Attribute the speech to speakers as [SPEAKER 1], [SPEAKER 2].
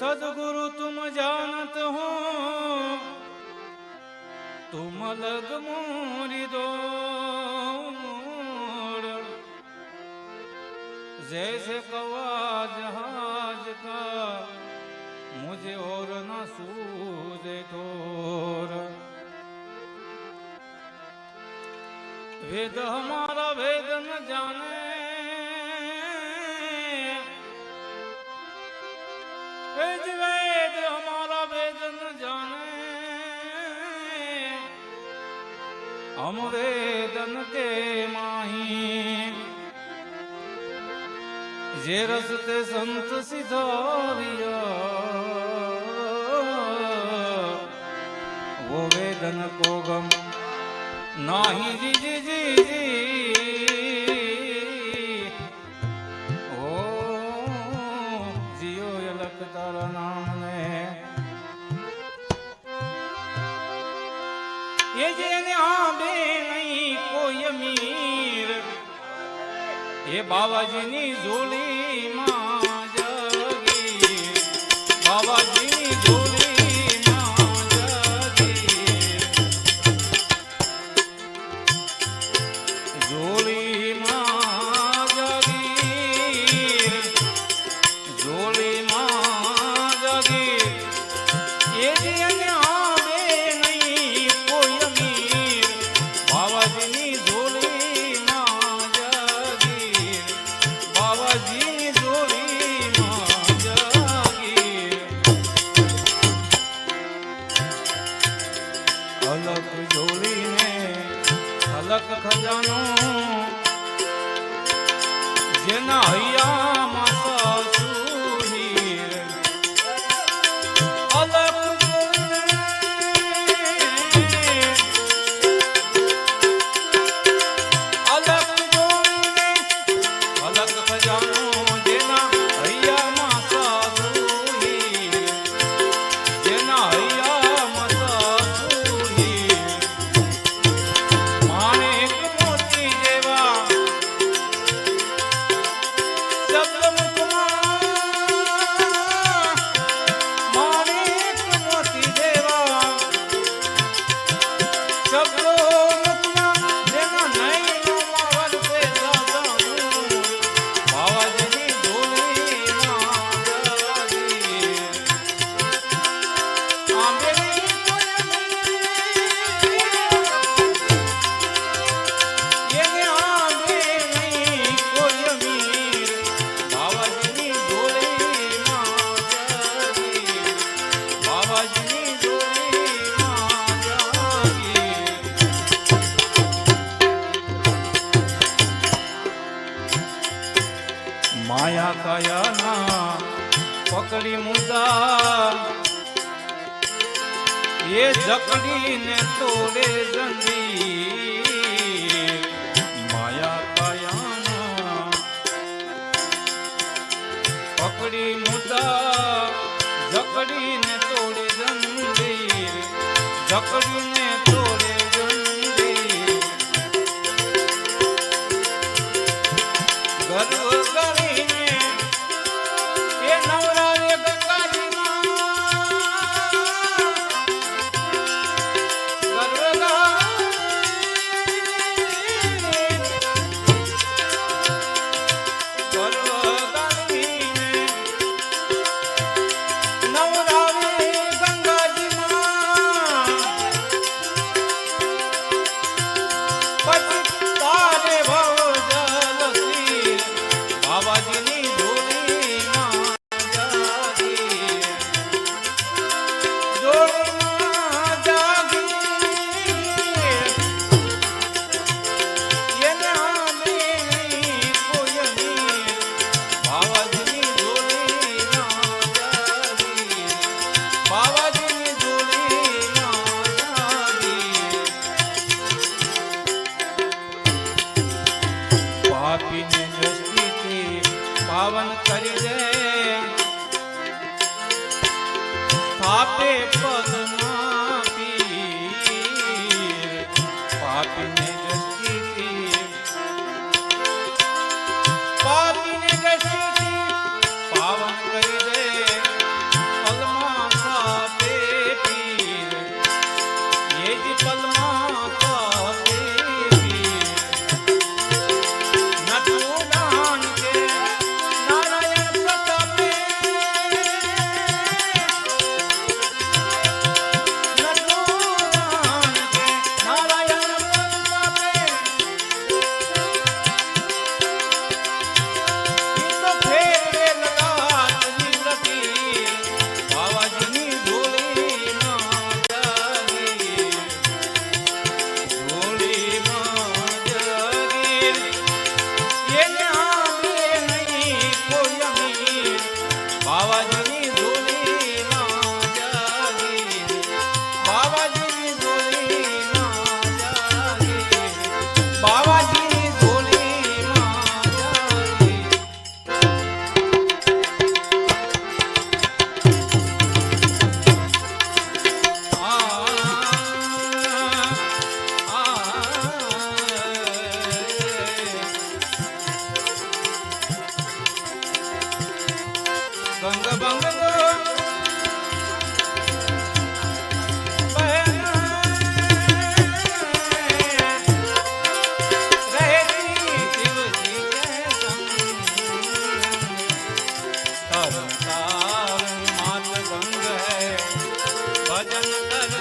[SPEAKER 1] सदगुरु तुम जानत हो तुम लग मोरी दौड़ जैसे कवा जहाज का मुझे और न सूझे ठोर वेद हमारा वेद न जाने हम वेदन के माही जे रस्ते संत सिधारिया वो वेदन को गम नाही जी जी जी जी ओ जियो यलक तारा नाम ने ये जेने आबे કોઈ અમીર એ બાવાજીની ઝોલીમાં જગી. બાવાજીની ઝોલીમાં જગી. ನಾನು મુદ્દા એ જકડીને તોડે જંદી. માયા કયાના પકડી મુદ્દા જકડીને તોડે જંદી. જકડીને સ્થાપે પદમાં ભજન કર.